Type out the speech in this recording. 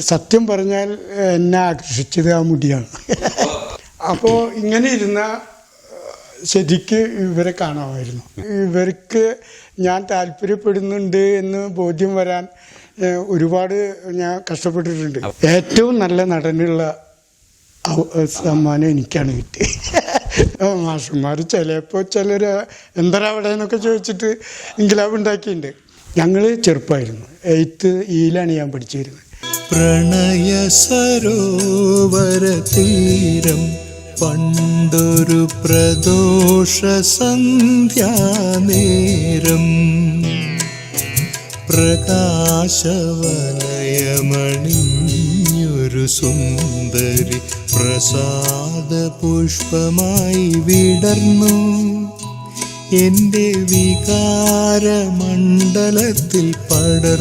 സത്യം പറഞ്ഞാൽ എന്നെ ആകർഷിച്ചത് ആ മുടിയാണ്. അപ്പോൾ ഇങ്ങനെ ഇരുന്ന ശരിക്ക് ഇവരെ കാണാമായിരുന്നു. ഇവർക്ക് ഞാൻ താല്പര്യപ്പെടുന്നുണ്ട് എന്ന് ബോധ്യം വരാൻ ഒരുപാട് ഞാൻ കഷ്ടപ്പെട്ടിട്ടുണ്ട്. ഏറ്റവും നല്ല നടനുള്ള സമ്മാനം എനിക്കാണ് കിട്ടിയത്. മാഷന്മാർ ചിലപ്പോൾ ചിലർ എന്താ അവിടെ? എന്നൊക്കെ ചോദിച്ചിട്ട് ഇൻകിലാബ് ഉണ്ടാക്കിയിട്ടുണ്ട്. ഞങ്ങൾ ചെറുപ്പമായിരുന്നു എയ്ത്ത് ഈയിലാണ് ഞാൻ പഠിച്ചിരുന്നത്. പ്രണയ സരോവര തീരം പണ്ടൊരു പ്രദോഷ സന്ധ്യാനേരം. പ്രകാശവലയമണിഞ്ഞൊരു സുന്ദരി പ്രസാദ പുഷ്പമായി വിടർന്നു. എന്റെ വികാരമണ്ഡലത്തിൽ പടർ